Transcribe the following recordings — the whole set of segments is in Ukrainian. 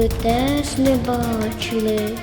Ви теж не бачили.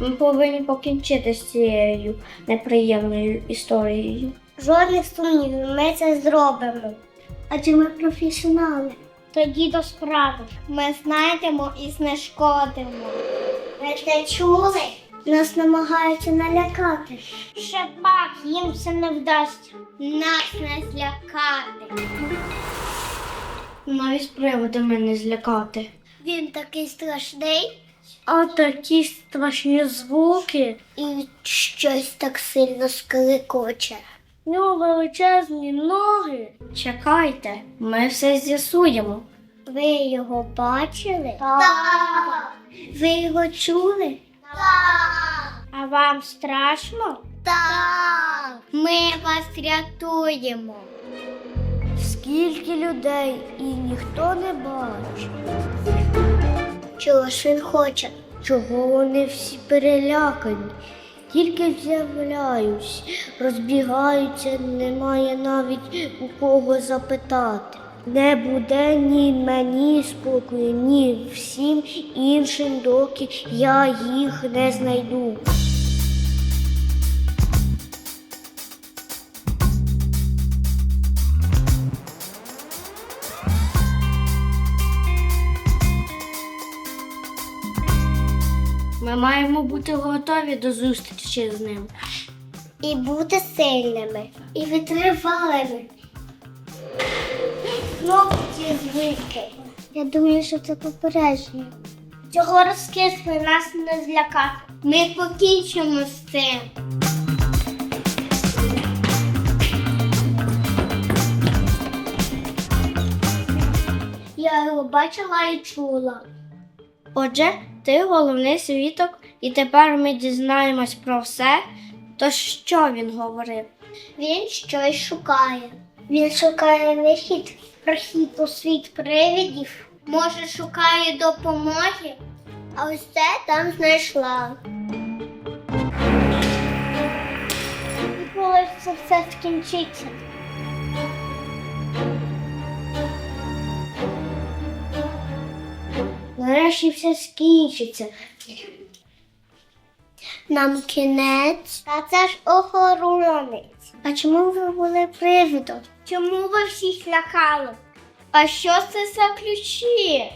Ми повинні покінчити з цією неприємною історією. Жодних сумнівів, ми це зробимо. Адже ми професіонали. Тоді до справи. Ми знайдемо і знешкодимо. Ви це чули? Нас намагаються налякати. Шепак, їм це не вдасться. Нас не злякати. Навіть з приводами не злякати. Він такий страшний А такі страшні звуки. і щось так сильно скрикоче. У нього величезні ноги. Чекайте, ми все з'ясуємо. Ви його бачили? Так. Ви його чули? Так. А вам страшно? Так. Ми вас рятуємо. Скільки людей і ніхто не бачить. Чого ж він хоче? Чого вони всі перелякані? Тільки з'являюсь, розбігаються, немає навіть у кого запитати. Не буде ні мені спокою, ні всім іншим, доки я їх не знайду. Ми маємо бути готові до зустрічі з ним. І бути сильними, і витривалими. Знову ці звуки. Я думаю, що це попередження. Цього розкисли нас не злякати. Ми покінчимо з цим. Я його бачила і чула. Отже, ти головний свідок, і тепер ми дізнаємось про все. То що він говорив? Він щось шукає. Він шукає вихід, прохід у світ привидів. Може, шукає допомоги, а ось це там знайшла. І коли це все скінчиться? Нарешті все скінчиться. Нам кінець. Та це ж охоронець. А чому ви були привидом? Чому ви всіх лякали? А що це за ключі?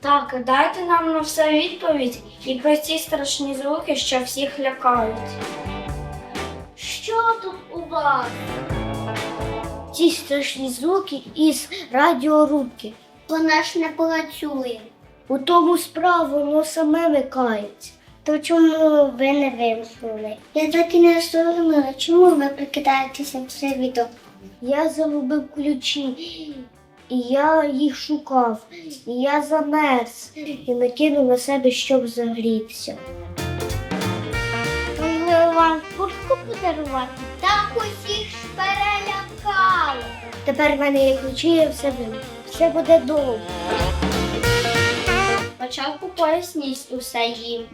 Так, дайте нам на все відповідь і про ці страшні звуки, що всіх лякають. Що тут у вас? Ці страшні звуки із радіорубки. Вона ж не працює. У тому справа воно саме викається. То чому ви не вимкнули? Я так і не зрозуміла, чому ви прикидаєтеся привідом? Я загубив ключі, і я їх шукав, і я замерз і накинув на себе, щоб загрівся. Могли вам куртку подарувати? Так усіх ж перелякали. Тепер в мене є ключі, я все. Все буде добре. Спочатку пояснись, усе їм.